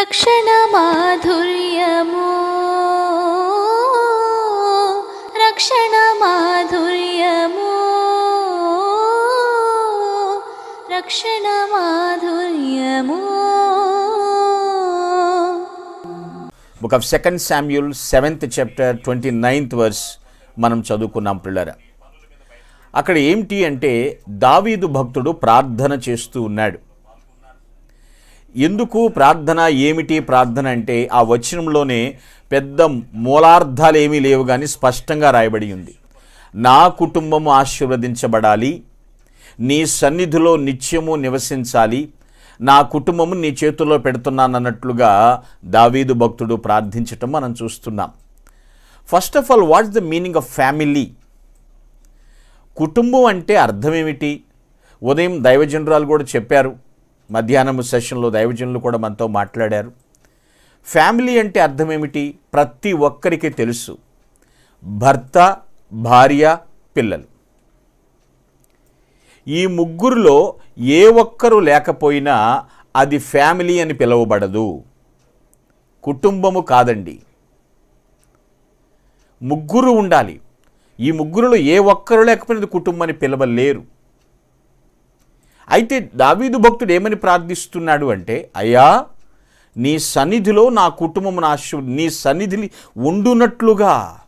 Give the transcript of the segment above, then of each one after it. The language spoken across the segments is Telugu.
రక్షణ మాధుర్యము. రక్షణ మాధుర్యము. రక్షణ మాధుర్యము. Book of second Samuel seventh chapter twenty ninth verse మనం చదువుకున్నాం పిల్లరా. అక్కడ ఏమిటి అంటే దావీదు భక్తుడు ప్రార్థన చేస్తూ ఉన్నాడు. ఎందుకు ప్రార్థన ఏమిటి ప్రార్థన అంటే ఆ వచనంలోనే పెద్ద మూలార్థాలు ఏమీ లేవు కానీ స్పష్టంగా రాయబడి ఉంది. నా కుటుంబము ఆశీర్వదించబడాలి. నీ సన్నిధిలో నిత్యము నివసించాలి. నా కుటుంబము నీ చేతుల్లో పెడుతున్నానన్నట్లుగా దావీదు భక్తుడు ప్రార్థించటం మనం చూస్తున్నాం. First of all what's the meaning of family కుటుంబం అంటే అర్థం ఏమిటి? ఉదయం దైవజనురాలు కూడా చెప్పారు మధ్యాహ్నం సెషన్లో దైవజనులు కూడా మనతో మాట్లాడారు. ఫ్యామిలీ అంటే అర్థం ఏమిటి? ప్రతి ఒక్కరికి తెలుసు. భర్త భార్య పిల్లలు. ఈ ముగ్గురులో ఏ ఒక్కరు లేకపోయినా అది ఫ్యామిలీ అని పిలువబడదు. కుటుంబము కాదండి. ముగ్గురు ఉండాలి. ఈ ముగ్గురులో ఏ ఒక్కరు లేకపోయినది కుటుంబాన్ని పిలవలేరు. అయితే దావీదు భక్తుడు ఏమని ప్రార్థిస్తున్నాడు అంటే అయ్యా నీ సన్నిధిలో నా కుటుంబం ఆశీర్ నీ సన్నిధిని ఉండునట్లుగా.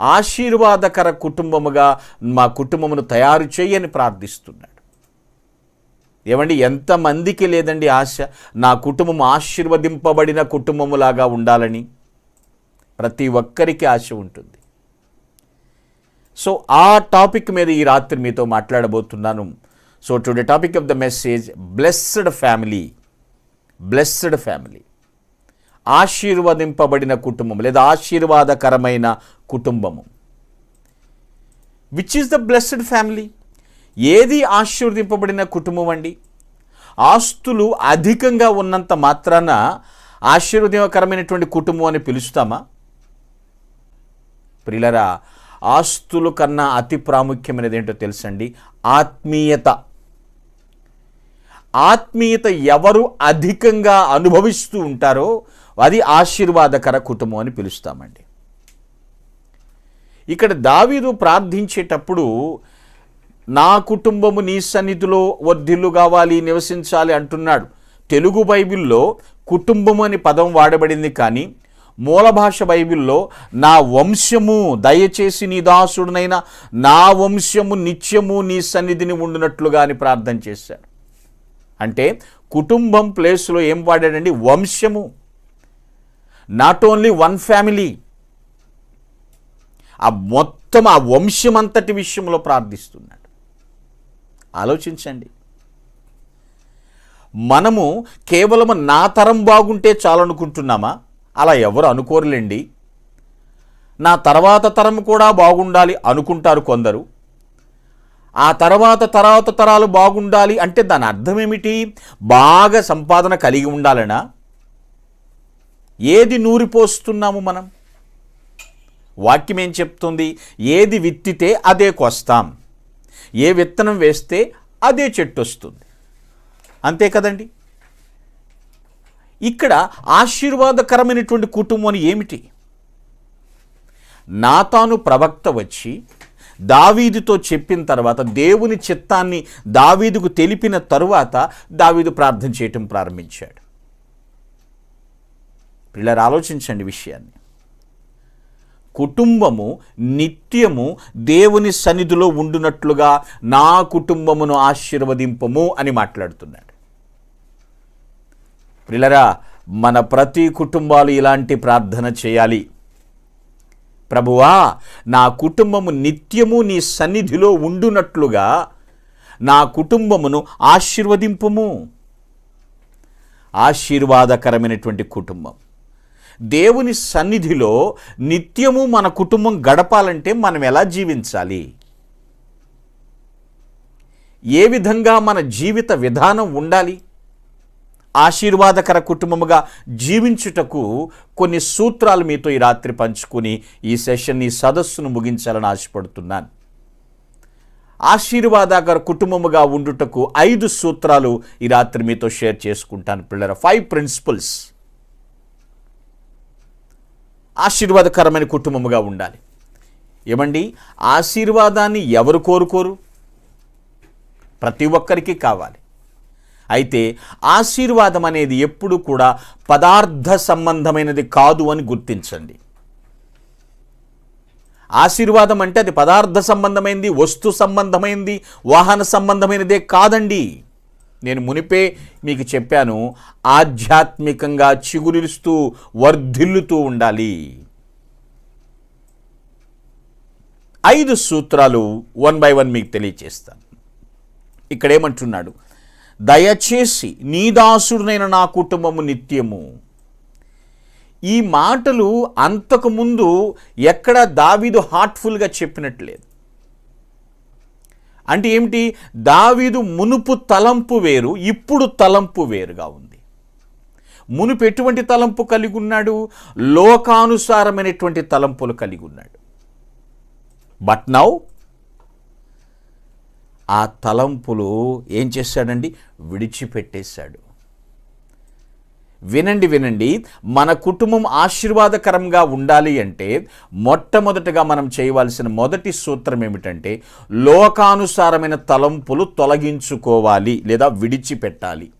ఆశీర్వాదకర కుటుంబముగా మా కుటుంబమును తయారు చేయని ప్రార్థిస్తున్నాడు. ఏమండి ఎంతమందికి లేదండి ఆశ? నా కుటుంబం ఆశీర్వదింపబడిన కుటుంబములాగా ఉండాలని ప్రతి ఒక్కరికి ఆశ ఉంటుంది. సో ఆ టాపిక్ మీద ఈ రాత్రి మీతో మాట్లాడబోతున్నాను. So today topic of the message blessed family blessed family ఆశీర్వదింపబడిన కుటుంబం లేదా ఆశీర్వాదకరమైన కుటుంబము. Which is the blessed family ఏది ఆశీర్వదింపబడిన కుటుంబం అండి? ఆస్తులు అధికంగా ఉన్నంత మాత్రాన ఆశీర్వదకరమైనటువంటి కుటుంబం అని పిలుస్తామా? ప్రిలరా ఆస్తులు కన్నా అతి ప్రాముఖ్యమైనది ఏంటో తెలుసండి? ఆత్మీయత. ఆత్మీయత ఎవరు అధికంగా అనుభవిస్తూ ఉంటారో అది ఆశీర్వాదకర కుటుంబం అని పిలుస్తామండి. ఇక్కడ దావీదు ప్రార్థించేటప్పుడు నా కుటుంబము నీ సన్నిధిలో వర్ధిల్లు కావాలి నివసించాలి అంటున్నాడు. తెలుగు బైబిల్లో కుటుంబం అని పదం వాడబడింది కానీ మూల భాష బైబిల్లో నా వంశము దయచేసి నీ దాసుడునైనా నా వంశము నిత్యము నీ సన్నిధిని ఉండునట్లుగా అని ప్రార్థన చేశాడు. అంటే కుటుంబం ప్లేస్లో ఏం వాడాడండి? వంశము. నాట్ ఓన్లీ వన్ ఫ్యామిలీ ఆ మొత్తం ఆ వంశమంతటి విషయంలో ప్రార్థిస్తున్నాడు. ఆలోచించండి. మనము కేవలం నా తరం బాగుంటే చాలనుకుంటున్నామా? అలా ఎవరు అనుకోరులేండి. నా తర్వాత తరం కూడా బాగుండాలి అనుకుంటారు కొందరు. ఆ తర్వాత తర్వాత తరాలు బాగుండాలి అంటే దాని అర్థం ఏమిటి బాగా సంపాదన కలిగి ఉండాలనా? ఏది నూరిపోస్తున్నాము మనం? వాక్యం ఏం చెప్తుంది? ఏది విత్తితే అదే కొస్తాం. ఏ విత్తనం వేస్తే అదే చెట్టు వస్తుంది. అంతే కదండి? ఇక్కడ ఆశీర్వాదకరమైనటువంటి కుటుంబం ఏమిటి? నాతాను ప్రవక్త వచ్చి దావీదుతో చెప్పిన తర్వాత దేవుని చిత్తాన్ని దావీదుకు తెలిపిన తరువాత దావీదు ప్రార్థన చేయటం ప్రారంభించాడు. పిల్లలు ఆలోచించండి విషయాన్ని. కుటుంబము నిత్యము దేవుని సన్నిధిలో ఉండునట్లుగా నా కుటుంబమును ఆశీర్వదింపము అని మాట్లాడుతున్నాడు. ప్రిలరా మన ప్రతి కుటుంబాలు ఇలాంటి ప్రార్థన చేయాలి. ప్రభువా నా కుటుంబము నిత్యము నీ సన్నిధిలో ఉండునట్లుగా నా కుటుంబమును ఆశీర్వదింపుము. ఆశీర్వాదకరమైనటువంటి కుటుంబం. దేవుని సన్నిధిలో నిత్యము మన కుటుంబం గడపాలంటే మనం ఎలా జీవించాలి? ఏ విధంగా మన జీవిత విధానం ఉండాలి? ఆశీర్వాదకర కుటుంబముగా జీవించుటకు కొన్ని సూత్రాలు మీతో ఈ రాత్రి పంచుకుని ఈ సెషన్ ఈ సదస్సును ముగించాలని ఆశపడుతున్నాను. ఆశీర్వాదకర కుటుంబముగా ఉండుటకు ఐదు సూత్రాలు ఈ రాత్రి మీతో షేర్ చేసుకుంటాను పిల్లల ఫైవ్ ప్రిన్సిపల్స్ ఆశీర్వాదకరమైన కుటుంబముగా ఉండాలి. ఏమండి? ఆశీర్వాదాన్ని ఎవరు కోరుకోరు? ప్రతి ఒక్కరికి కావాలి. అయితే ఆశీర్వాదం అనేది ఎప్పుడు కూడా పదార్థ సంబంధమైనది కాదు అని గుర్తించండి. ఆశీర్వాదం అంటే అది పదార్థ సంబంధమైంది వస్తు సంబంధమైంది వాహన సంబంధమైనదే కాదండి. నేను మునిపే మీకు చెప్పాను ఆధ్యాత్మికంగా చిగురిస్తూ వర్ధిల్లుతూ ఉండాలి. ఐదు సూత్రాలు వన్ బై వన్ మీకు తెలియచేస్తాను. ఇక్కడేమంటున్నాడు దయచేసి నీ దాసుడునైన నా కుటుంబము నిత్యము. ఈ మాటలు అంతకుముందు ఎక్కడ దావీదు హార్ట్ఫుల్గా చెప్పినట్లేదు అంటే ఏమిటి? దావీదు మునుపు తలంపు వేరు ఇప్పుడు తలంపు వేరుగా ఉంది. మునుపు ఎటువంటి తలంపు కలిగి ఉన్నాడు? లోకానుసారమైనటువంటి తలంపులు కలిగి ఉన్నాడు. బట్ నౌ ఆ తలంపులు ఏం చేశాడండి విడిచిపెట్టేశాడు. వినండి వినండి. మన కుటుంబం ఆశీర్వాదకరంగా ఉండాలి అంటే మొట్టమొదటగా మనం చేయవలసిన మొదటి సూత్రం ఏమిటంటే లోకానుసారమైన తలంపులు తొలగించుకోవాలి లేదా విడిచిపెట్టాలి.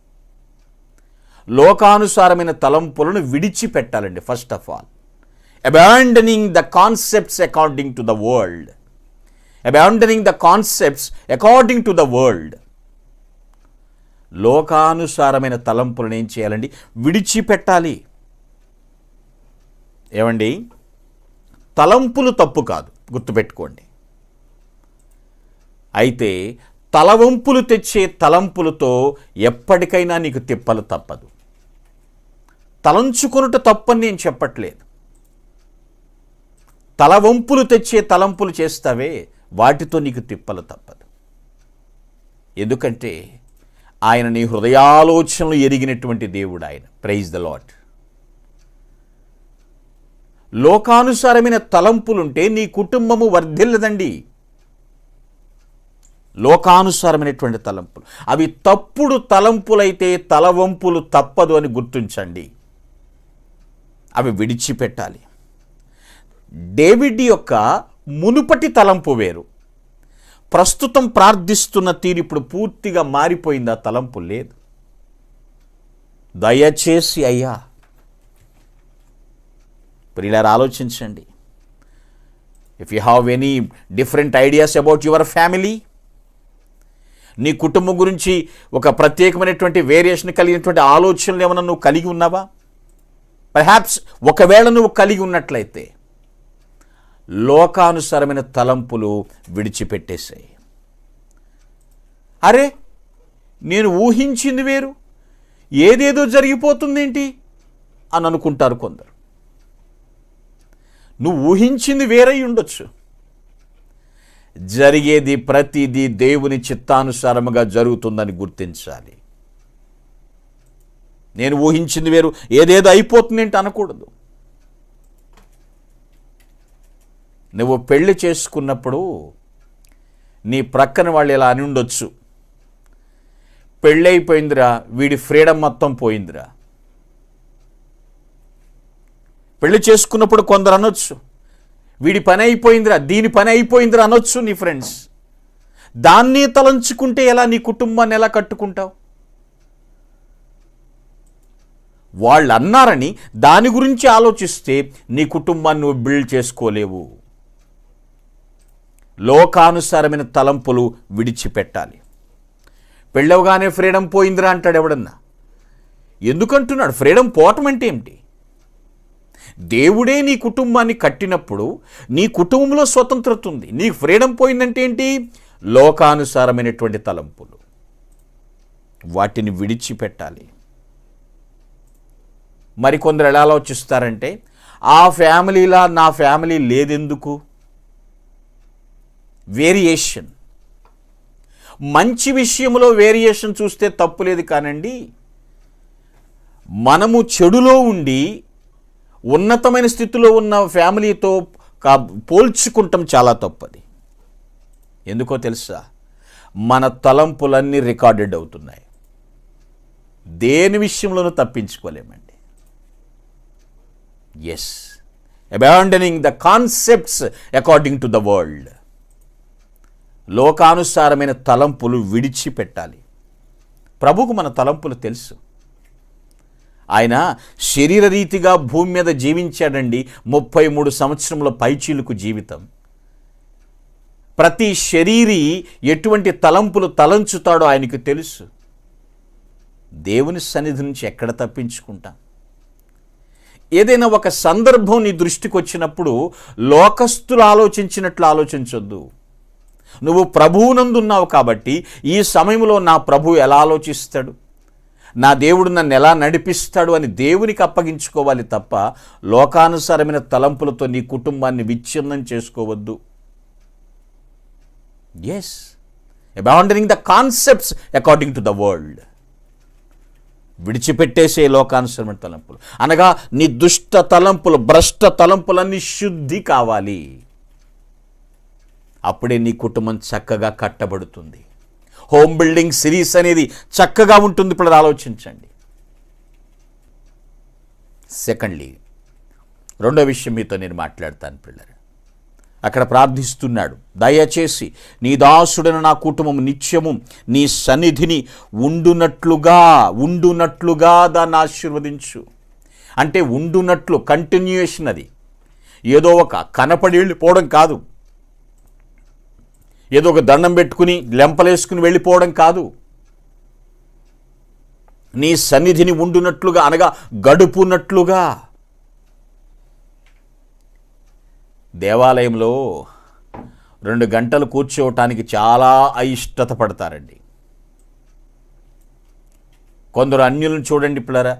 లోకానుసారమైన తలంపులను విడిచిపెట్టాలండి first of all abandoning the concepts according to the world abandoning the concepts according to the world లోకానుసారమైన తలంపులను ఏం చేయాలండి. విడిచిపెట్టాలి. ఏమండి? తలంపులు తప్పు కాదు. గుర్తుపెట్టుకోండి. అయితే తలవంపులు తెచ్చే తలంపులతో ఎప్పటికైనా నీకు తిప్పలు తప్పదు. తలంచుకొనుట తప్పని నేను చెప్పట్లేదు. తలవంపులు తెచ్చే తలంపులు చేస్తావే. వాటితో నీకు తిప్పలు తప్పదు. ఎందుకంటే ఆయన నీ హృదయాలోచనలు ఎరిగినటువంటి దేవుడు ఆయన. ప్రైజ్ ద లాట్ లోకానుసారమైన తలంపులుంటే నీ కుటుంబము వర్ధిల్లదండి. లోకానుసారమైనటువంటి తలంపులు. అవి తప్పుడు తలంపులైతే తలవంపులు తప్పదు అని గుర్తించండి. అవి విడిచిపెట్టాలి. డేవిడ్ యొక్క మునుపటి తలంపు వేరు. ప్రస్తుతం ప్రార్థిస్తున్న తీరు ఇప్పుడు పూర్తిగా మారిపోయింది ఆ తలంపు లేదు. దయచేసి అయ్యా ప్రియులారు ఆలోచించండి. If you have any different ideas about your family నీ కుటుంబం గురించి ఒక ప్రత్యేకమైనటువంటి వేరియేషన్ కలిగినటువంటి ఆలోచనలు ఏమైనా నువ్వు కలిగి ఉన్నావా? పర్హాప్స్ ఒకవేళ నువ్వు కలిగి ఉన్నట్లయితే లోకానుసారమైన తలంపులు విడిచిపెట్టేశాయి. అరే నేను ఊహించింది వేరు. ఏదేదో జరిగిపోతుందేంటి? అని అనుకుంటారు కొందరు. నువ్వు ఊహించింది వేరై ఉండొచ్చు. జరిగేది ప్రతిదీ దేవుని చిత్తానుసారముగా జరుగుతుందని గుర్తించాలి. నేను ఊహించింది వేరు. ఏదేదో అయిపోతుందేంటి అనకూడదు. నువ్వు పెళ్ళి చేసుకున్నప్పుడు నీ ప్రక్కన వాళ్ళు ఇలా అని ఉండొచ్చు. పెళ్ళైపోయిందిరా వీడి ఫ్రీడమ్ మొత్తం పోయిందిరా. పెళ్ళి చేసుకున్నప్పుడు కొందరు అనొచ్చు. వీడి పని అయిపోయిందిరా దీని పని అయిపోయిందిరా అనొచ్చు నీ ఫ్రెండ్స్. దాన్ని తలంచుకుంటే ఎలా నీ కుటుంబాన్ని ఎలా కట్టుకుంటావు? వాళ్ళు అన్నారని దాని గురించి ఆలోచిస్తే నీ కుటుంబాన్ని నువ్వు బిల్డ్ చేసుకోలేవు. లోకానుసారమైన తలంపులు విడిచిపెట్టాలి. పెళ్ళవగానే ఫ్రీడమ్ పోయిందిరా అంటాడు ఎవడన్నా? ఎందుకంటున్నాడు? ఫ్రీడమ్ పోవటం అంటే ఏమిటి? దేవుడే నీ కుటుంబాన్ని కట్టినప్పుడు నీ కుటుంబంలో స్వతంత్రత ఉంది. నీకు ఫ్రీడమ్ పోయిందంటే ఏంటి? లోకానుసారమైనటువంటి తలంపులు. వాటిని విడిచిపెట్టాలి. మరికొందరు ఎలా ఆలోచిస్తారంటే ఆ ఫ్యామిలీలా నా ఫ్యామిలీ లేదెందుకు? వేరియేషన్. మంచి విషయంలో వేరియేషన్ చూస్తే తప్పులేదు కానండి మనము చెడులో ఉండి ఉన్నతమైన స్థితిలో ఉన్న ఫ్యామిలీతో కా పోల్చుకుంటాం చాలా తప్పది. ఎందుకో తెలుసా? మన తలంపులన్నీ రికార్డెడ్ అవుతున్నాయి. దేని విషయంలోనూ తప్పించుకోలేమండి. Yes abandoning the concepts according to the world లోకానుసారమైన తలంపులు విడిచిపెట్టాలి. ప్రభుకు మన తలంపులు తెలుసు. ఆయన శరీరరీతిగా భూమి మీద జీవించాడండి ముప్పై మూడు సంవత్సరముల పైచీలకు జీవితం. ప్రతి శరీరి ఎటువంటి తలంపులు తలంచుతాడో ఆయనకు తెలుసు. దేవుని సన్నిధి నుంచి ఎక్కడ తప్పించుకుంటాం? ఏదైనా ఒక సందర్భం నీ దృష్టికి వచ్చినప్పుడు లోకస్తులు ఆలోచించినట్లు ఆలోచించొద్దు. నువ్వు ప్రభువునందున్నావు కాబట్టి ఈ సమయంలో నా ప్రభు ఎలా ఆలోచిస్తాడు? నా దేవుడు నన్ను ఎలా నడిపిస్తాడు అని దేవునికి అప్పగించుకోవాలి తప్ప లోకానుసారమైన తలంపులతో నీ కుటుంబాన్ని విచ్ఛిన్నం చేసుకోవద్దు. Yes abandoning the concepts according to the world విడిచిపెట్టేసే లోకానుసరమైన తలంపులు. అనగా నీ దుష్ట తలంపులు భ్రష్ట తలంపులన్నీ శుద్ధి కావాలి. అప్పుడే నీ కుటుంబం చక్కగా కట్టబడుతుంది. హోమ్ బిల్డింగ్ సిరీస్ అనేది చక్కగా ఉంటుంది. ఇప్పుడు ఆలోచించండి. సెకండ్లీ రెండో విషయం మీతో నేను మాట్లాడతాను పిల్లలు. అక్కడ ప్రార్థిస్తున్నాడు. దయచేసి నీ దాసుడైన నా కుటుంబం నిత్యము నీ సన్నిధిని ఉండునట్లుగా ఉండునట్లుగా దాన్ని ఆశీర్వదించు. అంటే ఉండునట్లు కంటిన్యూయేషన్ అది. ఏదో ఒక కనపడి వెళ్ళిపోవడం కాదు. ఏదో ఒక దండం పెట్టుకుని లెంపలేసుకుని వెళ్ళిపోవడం కాదు. నీ సన్నిధిని ఉండునట్లుగా అనగా గడుపునట్లుగా. దేవాలయంలో రెండు గంటలు కూర్చోవటానికి చాలా అయిష్టత పడతారండి. కొందరు అన్యులను చూడండి పిల్లరా.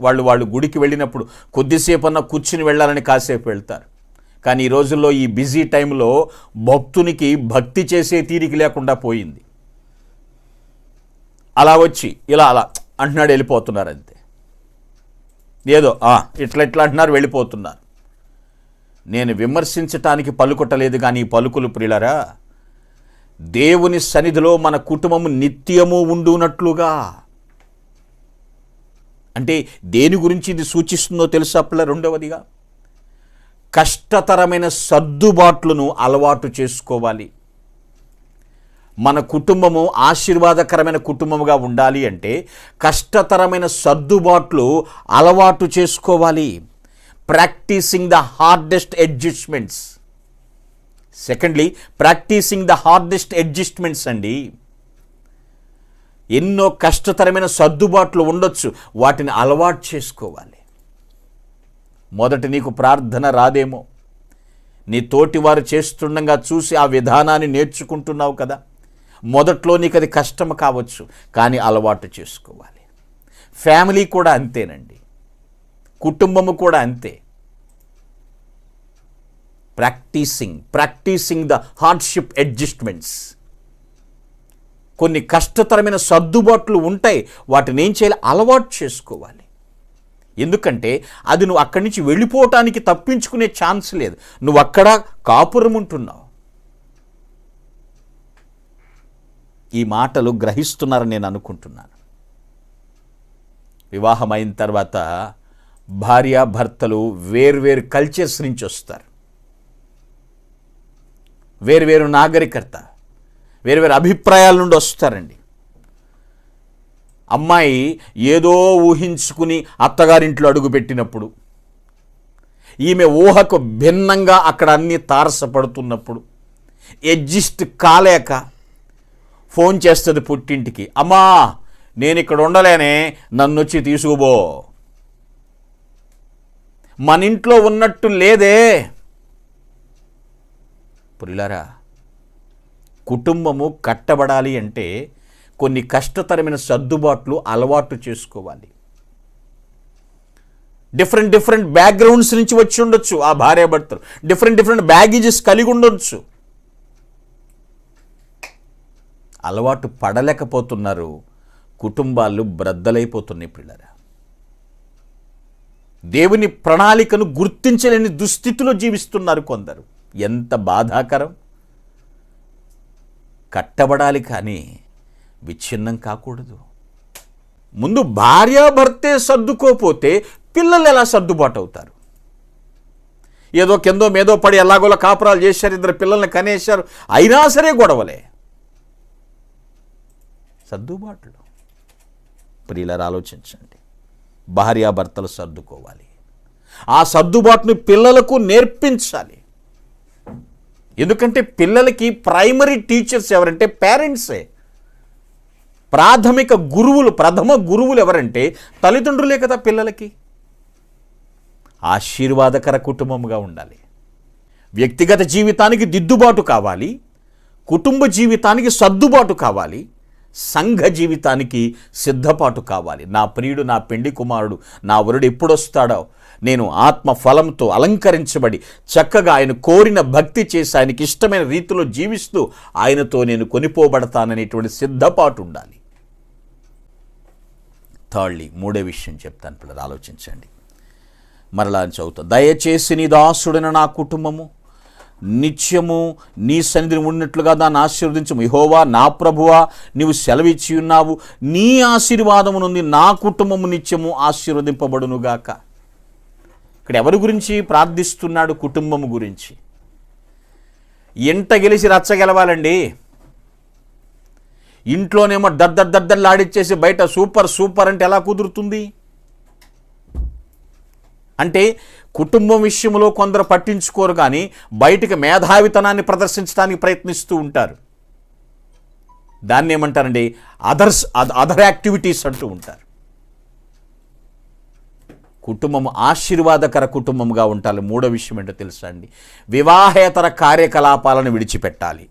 వాళ్ళు వాళ్ళు గుడికి వెళ్ళినప్పుడు కొద్దిసేపు కూర్చుని వెళ్ళాలని కాసేపు వెళ్తారు. కానీ ఈ రోజుల్లో ఈ బిజీ టైంలో భక్తునికి భక్తి చేసే తీరిక లేకుండా పోయింది. అలా వచ్చి ఇలా అలా అంటున్నాడు వెళ్ళిపోతున్నారు అంతే. ఏదో "ఆ, ఇట్లా ఇట్లా అంటున్నారు వెళ్ళిపోతున్నారు. నేను విమర్శించటానికి పలుకుటలేదు కానీ ఈ పలుకులు ప్రిలరా దేవుని సన్నిధిలో మన కుటుంబము నిత్యము ఉండునట్లుగా. అంటే దేని గురించి ఇది సూచిస్తుందో తెలుసా పిల్ల రెండవదిగా? కష్టతరమైన సర్దుబాట్లను అలవాటు చేసుకోవాలి. మన కుటుంబము ఆశీర్వాదకరమైన కుటుంబముగా ఉండాలి అంటే కష్టతరమైన సర్దుబాట్లు అలవాటు చేసుకోవాలి. Practicing the hardest adjustments. Secondly practicing the hardest adjustments అండి. ఎన్నో కష్టతరమైన సర్దుబాట్లు ఉండొచ్చు వాటిని అలవాటు చేసుకోవాలి. మొదట నీకు ప్రార్థన రాదేమో. నీ తోటివారు చేస్తుండగా చూసి ఆ విధానాన్ని నేర్చుకుంటున్నావు కదా. మొదట్లో నీకు అది కష్టం కావచ్చు కానీ అలవాటు చేసుకోవాలి. ఫ్యామిలీ కూడా అంతేనండి. కుటుంబము కూడా అంతే. Practicing practicing the hardship adjustments. కొన్ని కష్టతరమైన సర్దుబాట్లు ఉంటాయి వాటిని ఏం చేయాలి? అలవాటు చేసుకోవాలి. ఎందుకంటే అది నువ్వు అక్కడి నుంచి వెళ్ళిపోవటానికి తప్పించుకునే ఛాన్స్ లేదు. నువ్వు అక్కడ కాపురం ఉంటున్నావు. ఈ మాటలు గ్రహిస్తున్నారని నేను అనుకుంటున్నాను. వివాహం అయిన తర్వాత భార్య భర్తలు వేర్వేరు కల్చర్స్ నుంచి వస్తారు. వేరువేరు నాగరికత వేరువేరు అభిప్రాయాల నుండి వస్తారండి. అమ్మాయి ఏదో ఊహించుకుని అత్తగారింట్లో అడుగుపెట్టినప్పుడు ఈమె ఊహకు భిన్నంగా అక్కడ అన్ని తారసపడుతున్నప్పుడు ఎడ్జిస్ట్ కాలేక ఫోన్ చేస్తుంది పుట్టింటికి అమ్మా నేను ఇక్కడ ఉండలేనే నన్ను వచ్చి తీసుకుపో. మన ఇంట్లో ఉన్నట్టు లేదే. పుల్లారా కుటుంబము కట్టబడాలి అంటే కొన్ని కష్టతరమైన సర్దుబాట్లు అలవాటు చేసుకోవాలి. డిఫరెంట్ డిఫరెంట్ బ్యాక్గ్రౌండ్స్ నుంచి వచ్చి ఉండొచ్చు ఆ భార్యాభర్తలు. డిఫరెంట్ డిఫరెంట్ బ్యాగేజెస్ కలిగి ఉండొచ్చు. అలవాటు పడలేకపోతున్నారు. కుటుంబాలు బ్రద్దలైపోతున్నాయి పిల్లరా. దేవుని ప్రణాళికను గుర్తించలేని దుస్థితిలో జీవిస్తున్నారు కొందరు. ఎంత బాధాకరం. కట్టబడాలి కానీ విచ్ఛిన్నం కాకూడదు. ముందు భార్యాభర్తే సర్దుకోపోతే పిల్లలు ఎలా సర్దుబాటు అవుతారు ఏదో కిందో మేదో పడి ఎలాగోలా కాపురాలు చేశారు ఇద్దరు పిల్లల్ని కనేశారు అయినా సరే గొడవలే. సర్దుబాట్లు. ప్రియులరు ఆలోచించండి. భార్యాభర్తలు సర్దుకోవాలి. ఆ సర్దుబాటును పిల్లలకు నేర్పించాలి. ఎందుకంటే పిల్లలకి ప్రైమరీ టీచర్స్ ఎవరంటే పేరెంట్సే. ప్రాథమిక గురువులు ప్రథమ గురువులు ఎవరంటే తల్లిదండ్రులే కదా పిల్లలకి? ఆశీర్వాదకర కుటుంబముగా ఉండాలి. వ్యక్తిగత జీవితానికి దిద్దుబాటు కావాలి. కుటుంబ జీవితానికి సర్దుబాటు కావాలి. సంఘ జీవితానికి సిద్ధపాటు కావాలి. నా ప్రియుడు నా పెండి కుమారుడు నా వరుడు ఎప్పుడొస్తాడో నేను ఆత్మ ఫలంతో అలంకరించబడి చక్కగా ఆయన కోరిన భక్తి చేసి ఆయనకి ఇష్టమైన రీతిలో జీవిస్తూ ఆయనతో నేను కొనిపోబడతాననేటువంటి సిద్ధపాటు ఉండాలి. థర్డ్లీ మూడే విషయం చెప్తాను పిల్లలు ఆలోచించండి. మరలా చదువుతా దయచేసి నీ దాసుడైన నా కుటుంబము నిత్యము నీ సన్నిధిని ఉన్నట్లుగా దాన్ని ఆశీర్వదించము. ఇహోవా నా ప్రభువా నీవు సెలవిచ్చి ఉన్నావు. నీ ఆశీర్వాదము నుండి నా కుటుంబము నిత్యము ఆశీర్వదింపబడునుగాక. ఇక్కడ ఎవరి గురించి ప్రార్థిస్తున్నాడు కుటుంబము గురించి? ఎంట గెలిచి రచ్చ గెలవాలండి. ఇంట్లోనేమో దద్దర్ దద్దర్లాడిచ్చేసి బయట సూపర్ సూపర్ అంటే ఎలా కుదురుతుంది? అంటే కుటుంబం విషయంలో కొందరు పట్టించుకోరు కానీ బయటికి మేధావితనాన్ని ప్రదర్శించడానికి ప్రయత్నిస్తూ ఉంటారు. దాన్ని ఏమంటారండి? అదర్స్ అదర్ యాక్టివిటీస్ అంటూ ఉంటారు. కుటుంబం ఆశీర్వాదకర కుటుంబంగా ఉండాలి. మూడో విషయం ఏంటో తెలుసా అండి? వివాహేతర కార్యకలాపాలను విడిచిపెట్టాలి.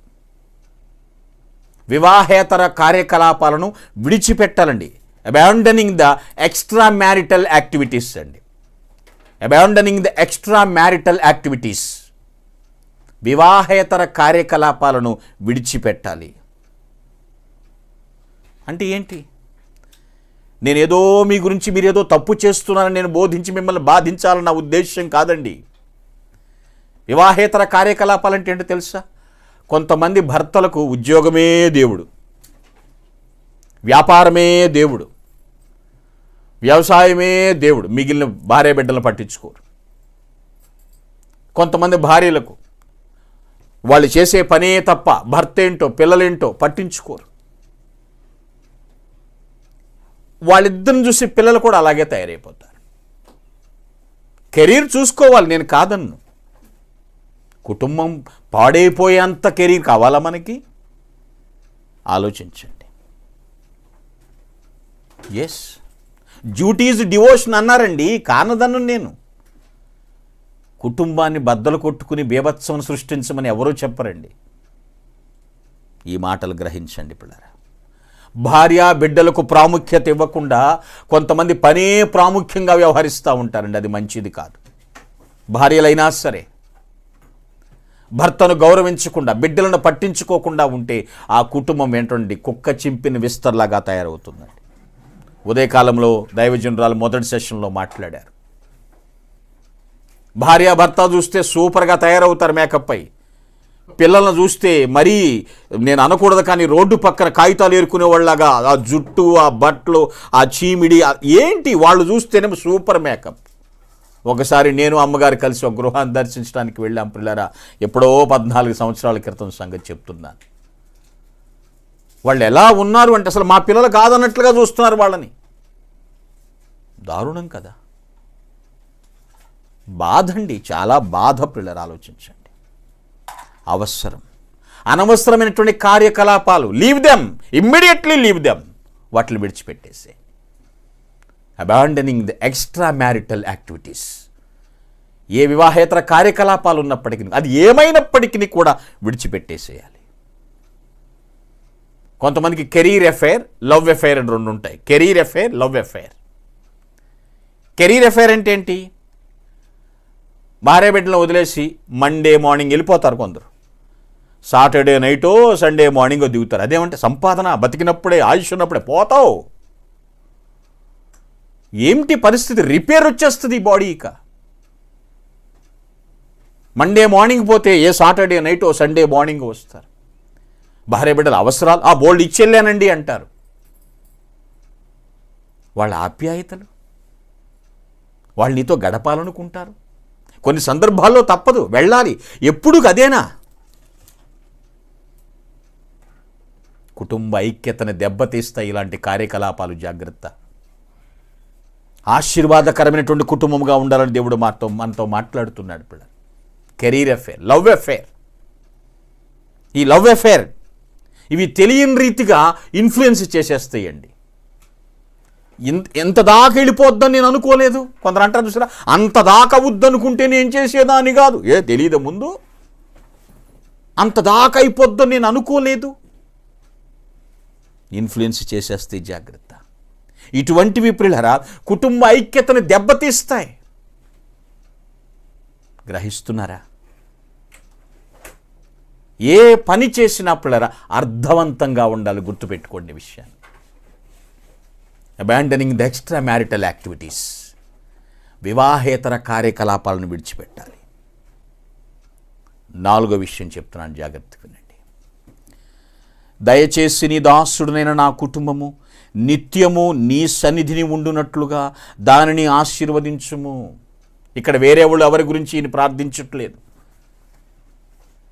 వివాహేతర కార్యకలాపాలను విడిచిపెట్టాలండి. Abandoning the extra marital activities అండి. Abandoning the extra marital activities వివాహేతర కార్యకలాపాలను విడిచిపెట్టాలి. అంటే ఏంటి? నేనేదో మీ గురించి మీరేదో తప్పు చేస్తున్నానని నేను బోధించి మిమ్మల్ని బాధించాలన్న ఉద్దేశం కాదండి. వివాహేతర కార్యకలాపాలంటే ఏంటో తెలుసా? కొంతమంది భర్తలకు ఉద్యోగమే దేవుడు. వ్యాపారమే దేవుడు. వ్యవసాయమే దేవుడు. మిగిలిన భార్య బిడ్డలను పట్టించుకోరు. కొంతమంది భార్యలకు వాళ్ళు చేసే పనే తప్ప భర్త ఏంటో పిల్లలేంటో పట్టించుకోరు. వాళ్ళిద్దరిని చూసి పిల్లలు కూడా అలాగే తయారైపోతారు. కెరీర్ చూసుకోవాలి నేను కాదన్ను. కుటుంబం పాడైపోయేంత కెరీర్ కావాలా మనకి? ఆలోచించండి. ఎస్ డ్యూటీస్ డివోషన్ అన్నారండి. కానదన్ను నేను. కుటుంబాన్ని బద్దలు కొట్టుకుని బీభత్సం సృష్టించమని ఎవరూ చెప్పరండి. ఈ మాటలు గ్రహించండి పిల్లరా. భార్య బిడ్డలకు ప్రాముఖ్యత ఇవ్వకుండా కొంతమంది పనే ప్రాముఖ్యంగా వ్యవహరిస్తూ ఉంటారండి. అది మంచిది కాదు. భార్యలైనా సరే భర్తను గౌరవించకుండా బిడ్డలను పట్టించుకోకుండా ఉంటే ఆ కుటుంబం ఏంటండి? కుక్క చింపిన విస్తర్లాగా తయారవుతుందండి ఉదయకాలంలో దైవజనురాలు మొదటి సెషన్లో మాట్లాడారు. భార్య భర్త చూస్తే సూపర్గా తయారవుతారు మేకప్ అయి పిల్లలను చూస్తే మరీ నేను అనకూడదు కానీ రోడ్డు పక్కన కాగితాలు ఏరుకునే వాళ్ళగా ఆ జుట్టు ఆ బట్టలు ఆ చీమిడి ఏంటి? వాళ్ళు చూస్తేనేమో సూపర్ మేకప్. ఒకసారి నేను అమ్మగారు కలిసి ఒక గృహాన్ని దర్శించడానికి వెళ్ళాం పిల్లరా. ఎప్పుడో పద్నాలుగు సంవత్సరాల క్రితం సంగతి చెప్తున్నాను. వాళ్ళు ఎలా ఉన్నారు అంటే అసలు మా పిల్లలు కాదన్నట్లుగా చూస్తున్నారు వాళ్ళని. దారుణం కదా. బాధండి చాలా బాధ పిల్లలు ఆలోచించండి. అవసరం. అనవసరమైనటువంటి కార్యకలాపాలు leave them immediately leave them వాటిని విడిచిపెట్టేసే abandoning the extra marital activities ఏ వివాహేతర కార్యకలాపాలు ఉన్నప్పటికీ అది ఏమైనప్పటికీ కూడా విడిచిపెట్టేసేయాలి. కొంతమందికి కెరీర్ అఫైర్ లవ్ అఫైర్ అని రెండు ఉంటాయి. Career affair love affair career affair అంటే ఏంటి? భార్య బిడ్డలను వదిలేసి మండే మార్నింగ్ వెళ్ళిపోతారు కొందరు. సాటర్డే నైటో సండే మార్నింగో దిగుతారు. అదేమంటే సంపాదన బతికినప్పుడే ఆయుష్ ఉన్నప్పుడే పోతావు. ఏమిటి పరిస్థితి? రిపేర్ వచ్చేస్తుంది బాడీ ఇక. మండే మార్నింగ్ పోతే ఏ సాటర్డే నైట్ ఓ సండే మార్నింగ్ వస్తారు. భార్య బిడ్డల అవసరాలు ఆ బోల్డ్ ఇచ్చెళ్ళానండి అంటారు. వాళ్ళ ఆప్యాయతలు వాళ్ళు నీతో గడపాలనుకుంటారు. కొన్ని సందర్భాల్లో తప్పదు వెళ్ళాలి. ఎప్పుడు అదేనా? కుటుంబ ఐక్యతను దెబ్బతీస్తాయి ఇలాంటి కార్యకలాపాలు జాగ్రత్త. ఆశీర్వాదకరమైనటువంటి కుటుంబంగా ఉండాలని దేవుడు మాతో మనతో మాట్లాడుతున్నాడు పిల్లలు కెరీర్ అఫేర్ లవ్ అఫేర్ ఈ లవ్ అఫేర్ ఇవి తెలియని రీతిగా ఇన్ఫ్లుయెన్స్ చేసేస్తాయండి. ఇంత ఎంత దాకా వెళ్ళిపోద్దని నేను అనుకోలేదు. కొందరు అంటారు చూసారా? అంత దాకా వద్దనుకుంటే నేను చేసేదాన్ని కాదు. ఏ తెలియదు ముందు? అంత దాకా అయిపోద్దని నేను అనుకోలేదు. ఇన్ఫ్లుయెన్స్ చేసేస్తే జాగ్రత్త. ఇటువంటివి ప్రియులరా కుటుంబ ఐక్యతను దెబ్బతీస్తాయి. గ్రహిస్తున్నారా? ఏ పని చేసినా పిల్లరా అర్థవంతంగా ఉండాలి గుర్తుపెట్టుకోండి విషయాన్ని. Abandoning the extra marital activities వివాహేతర కార్యకలాపాలను విడిచిపెట్టాలి. నాలుగో విషయం చెప్తున్నాను జాగ్రత్త వినండి. దయచేసి నీ దాసుడునైన నా కుటుంబము నిత్యము నీ సన్నిధిని ఉండునట్లుగా దానిని ఆశీర్వదించుము. ఇక్కడ వేరే వాళ్ళు ఎవరి గురించి ఈయన ప్రార్థించట్లేదు.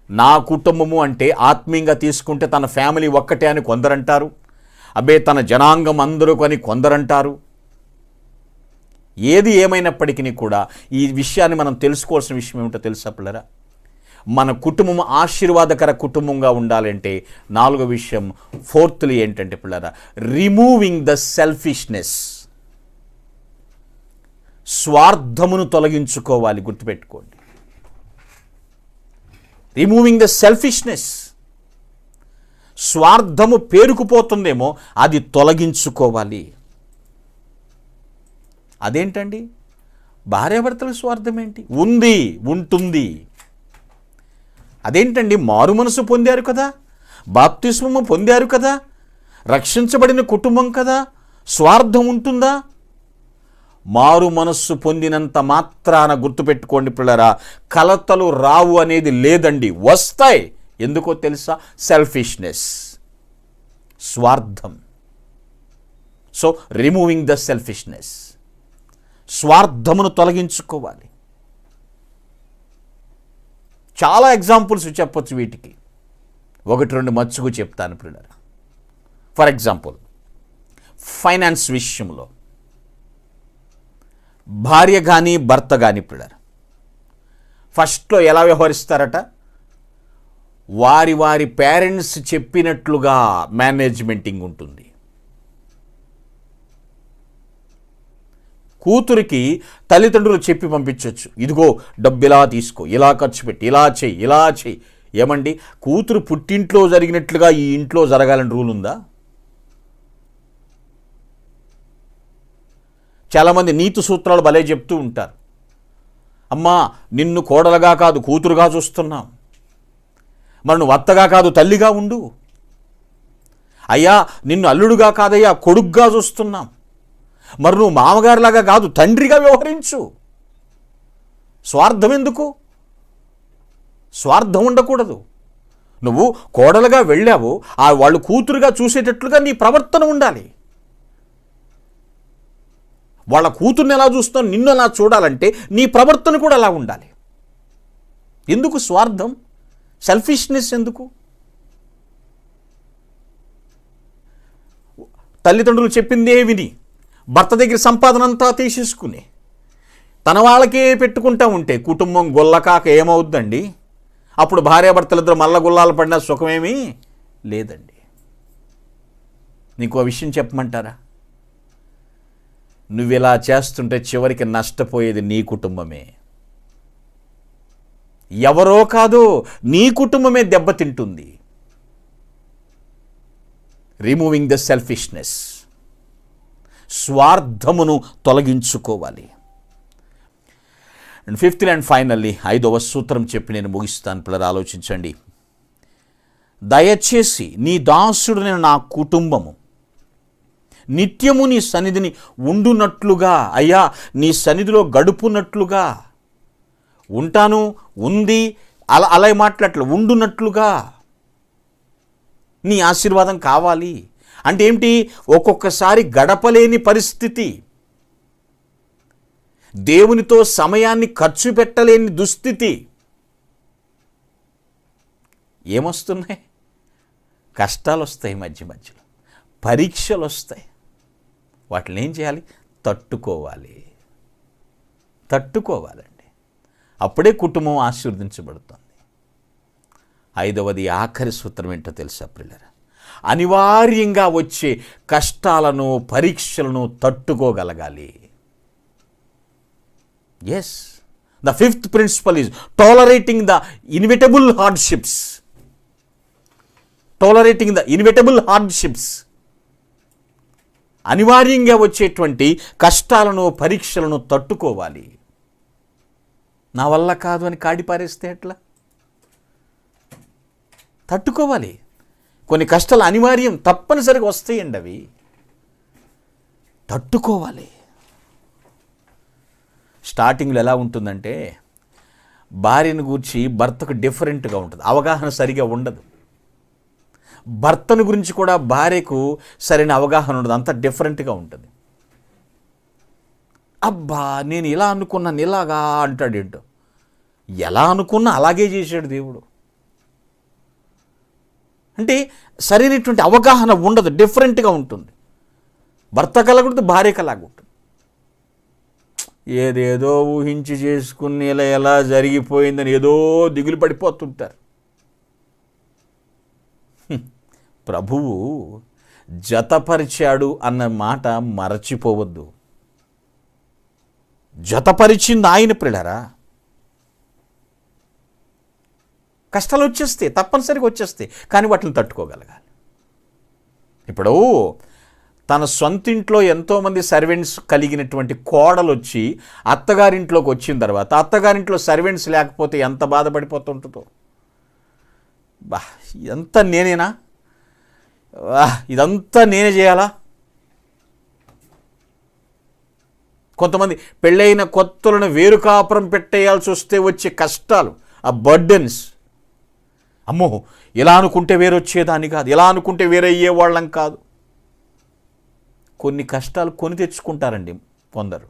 నా కుటుంబము అంటే ఆత్మీయంగా తీసుకుంటే తన ఫ్యామిలీ ఒక్కటే అని కొందరంటారు. అబ్బే తన జనాంగం అందరూ అని కొందరంటారు. ఏది ఏమైనప్పటికీ కూడా ఈ విషయాన్ని మనం తెలుసుకోవాల్సిన విషయం ఏమిటో తెలుసా పిల్లరా? మన కుటుంబం ఆశీర్వాదకర కుటుంబంగా ఉండాలంటే నాలుగో విషయం ఫోర్త్లీ ఏంటంటే పిల్లరా రిమూవింగ్ ద సెల్ఫిష్నెస్ స్వార్థమును తొలగించుకోవాలి గుర్తుపెట్టుకోండి. రిమూవింగ్ ద సెల్ఫిష్నెస్ స్వార్థము పేరుకుపోతుందేమో అది తొలగించుకోవాలి. అదేంటండి? భార్యాభర్తల స్వార్థం ఏంటి ఉంది ఉంటుంది. అదేంటండి? మారు మనసు పొందారు కదా. బాప్తిస్మము పొందారు కదా. రక్షించబడిన కుటుంబం కదా. స్వార్థం ఉంటుందా? మారు మనస్సు పొందినంత మాత్రాన గుర్తుపెట్టుకోండి పిల్లరా. కలతలు రావు అనేది లేదండి. వస్తాయి. ఎందుకో తెలుసా? సెల్ఫిష్నెస్ స్వార్థం. సో రిమూవింగ్ ద సెల్ఫిష్నెస్ స్వార్థమును తొలగించుకోవాలి. చాలా ఎగ్జాంపుల్స్ చెప్పొచ్చు వీటికి. ఒకటి రెండు మచ్చుకు చెప్తాను ప్రిడర్ ఫర్ ఎగ్జాంపుల్ ఫైనాన్స్ విషయంలో. భార్య కానీ భర్త కానీ ప్రిడర్ ఫస్ట్లో ఎలా వ్యవహరిస్తారట? వారి వారి పేరెంట్స్ చెప్పినట్లుగా మేనేజ్మెంటింగ్ ఉంటుంది. కూతురికి తల్లిదండ్రులు చెప్పి పంపించవచ్చు ఇదిగో డబ్బు ఇలా తీసుకో ఇలా ఖర్చు పెట్టి ఇలా చెయ్యి ఇలా చెయ్యి ఏమండి? కూతురు పుట్టింట్లో జరిగినట్లుగా ఈ ఇంట్లో జరగాలని రూల్ ఉందా? చాలామంది నీతి సూత్రాలు భలే చెప్తూ ఉంటారు. అమ్మా నిన్ను కోడలుగా కాదు కూతురుగా చూస్తున్నాం. మరి నువ్వు అత్తగా కాదు తల్లిగా ఉండు. అయ్యా నిన్ను అల్లుడుగా కాదయ్యా కొడుగ్గా చూస్తున్నాం. మరి నువ్వు మామగారిలాగా కాదు తండ్రిగా వ్యవహరించు. స్వార్థం ఎందుకు? స్వార్థం ఉండకూడదు. నువ్వు కోడలుగా వెళ్ళావు ఆ వాళ్ళు కూతురుగా చూసేటట్లుగా నీ ప్రవర్తన ఉండాలి. వాళ్ళ కూతుర్ని ఎలా చూస్తావు నిన్ను ఎలా చూడాలంటే నీ ప్రవర్తన కూడా అలా ఉండాలి. ఎందుకు స్వార్థం? సెల్ఫిష్నెస్ ఎందుకు? తల్లిదండ్రులు చెప్పిందే విని భర్త దగ్గర సంపాదన అంతా తీసేసుకుని తన వాళ్ళకే పెట్టుకుంటా ఉంటే కుటుంబం గొల్లకాక ఏమవుద్దండి? అప్పుడు భార్యాభర్తలిద్దరు మల్ల గుల్లాలు పడిన సుఖమేమీ లేదండి. నీకు ఆ విషయం చెప్పమంటారా? నువ్వు ఇలా చేస్తుంటే చివరికి నష్టపోయేది నీ కుటుంబమే. ఎవరో కాదు నీ కుటుంబమే దెబ్బతింటుంది. రిమూవింగ్ ద సెల్ఫిష్నెస్ స్వార్థమును తొలగించుకోవాలి. అండ్ ఫిఫ్త్ అండ్ ఫైనల్లీ ఐదవ సూత్రం చెప్పి నేను ముగిస్తాను. పిల్లలు ఆలోచించండి. దయచేసి నీ దాసుడు నేను నా కుటుంబము నిత్యము నీ సన్నిధిని ఉండునట్లుగా అయ్యా నీ సన్నిధిలో గడుపునట్లుగా ఉంటాను ఉంది అలా అలా మాట్లాడలే ఉండునట్లుగా నీ ఆశీర్వాదం కావాలి. అంటే ఏమిటి? ఒక్కొక్కసారి గడపలేని పరిస్థితి. దేవునితో సమయాన్ని ఖర్చు పెట్టలేని దుస్థితి. ఏమొస్తున్నాయి? కష్టాలు వస్తాయి మధ్య మధ్యలో. పరీక్షలు వస్తాయి వాటిని ఏం చేయాలి? తట్టుకోవాలి. తట్టుకోవాలండి. అప్పుడే కుటుంబం ఆశీర్వదించబడుతుంది. ఐదవది ఆఖరి సూత్రం ఏంటో తెలుసా పిల్లరా అనివార్యంగా వచ్చే కష్టాలను పరీక్షలను తట్టుకోగలగాలి. Yes the fifth principle is tolerating the inevitable hardships tolerating the inevitable hardships అనివార్యంగా వచ్చేటువంటి కష్టాలను పరీక్షలను తట్టుకోవాలి. నా వల్ల కాదు అని కాడిపారేస్తే ఎట్లా? తట్టుకోవాలి. కొన్ని కష్టాలు అనివార్యం తప్పనిసరిగా వస్తాయండి అవి. తట్టుకోవాలి. స్టార్టింగ్లో ఎలా ఉంటుందంటే భార్యను గూర్చి భర్తకు డిఫరెంట్గా ఉంటుంది. అవగాహన సరిగా ఉండదు. భర్తను గురించి కూడా భార్యకు సరైన అవగాహన ఉండదు. అంత డిఫరెంట్గా ఉంటుంది. అబ్బా నేను ఇలా అనుకున్నాను ఇలాగా అంటాడు ఏంటో. ఎలా అనుకున్నా అలాగే చేశాడు దేవుడు. అంటే సరైనటువంటి అవగాహన ఉండదు డిఫరెంట్గా ఉంటుంది. భర్త కలగూడదు భార్య కలాగుంటుంది ఏదేదో ఊహించి చేసుకుని ఇలా ఎలా జరిగిపోయిందని ఏదో దిగులు పడిపోతుంటారు. ప్రభువు జతపరిచాడు అన్న మాట మరచిపోవద్దు. జతపరిచింది ఆయన పిల్లరా కష్టాలు వచ్చేస్తాయి తప్పనిసరిగా వచ్చేస్తాయి కానీ వాటిని తట్టుకోగలగాలి. ఇప్పుడు తన సొంతింట్లో ఎంతోమంది సర్వెంట్స్ కలిగినటువంటి కోడలు వచ్చి అత్తగారింట్లోకి వచ్చిన తర్వాత అత్తగారింట్లో సర్వెంట్స్ లేకపోతే ఎంత బాధపడిపోతుంటుందో. బా ఇదంతా నేనేనా? ఇదంతా నేనే చేయాలా? కొంతమంది పెళ్ళైన కొత్తలను వేరు కాపురం పెట్టేయాల్సి వస్తే వచ్చే కష్టాలు ఆ బర్డెన్స్. అమ్మో ఎలా అనుకుంటే వేరొచ్చేదాన్ని కాదు ఎలా అనుకుంటే వేరయ్యే వాళ్ళం కాదు. కొన్ని కష్టాలు కొని తెచ్చుకుంటారండి కొందరు.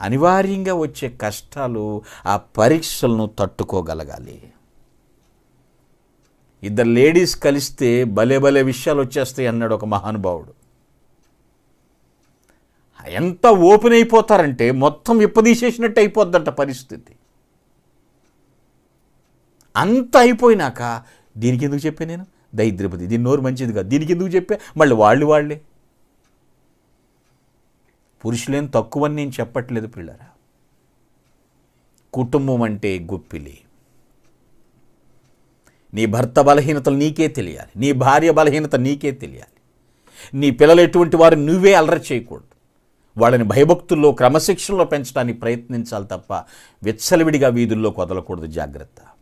అనివార్యంగా వచ్చే కష్టాలు ఆ పరీక్షలను తట్టుకోగలగాలి. ఇద్దరు లేడీస్ కలిస్తే భలే భలే విషయాలు వచ్చేస్తాయి అన్నాడు ఒక మహానుభావుడు. ఎంత ఓపెన్ అయిపోతారంటే మొత్తం విప్పదీసేసినట్టు అయిపోద్దంట పరిస్థితి. అంత అయిపోయినాక దీనికి ఎందుకు చెప్పాను నేను? దరిద్రపతి దీని నోరు మంచిది కాదు. దీనికి ఎందుకు చెప్పా? మళ్ళీ వాళ్ళు వాళ్ళే. పురుషులేం తక్కువని నేను చెప్పట్లేదు పిల్లరా. కుటుంబం అంటే గుప్పిలి. నీ భర్త బలహీనతలు నీకే తెలియాలి. నీ భార్య బలహీనత నీకే తెలియాలి. నీ పిల్లలు ఎటువంటి వారు నువ్వే అలర చేయకూడదు. వాళ్ళని భయభక్తుల్లో క్రమశిక్షణలో పెంచడానికి ప్రయత్నించాలి తప్ప విచ్చలవిడిగా వీధుల్లో కొదలకూడదు జాగ్రత్త.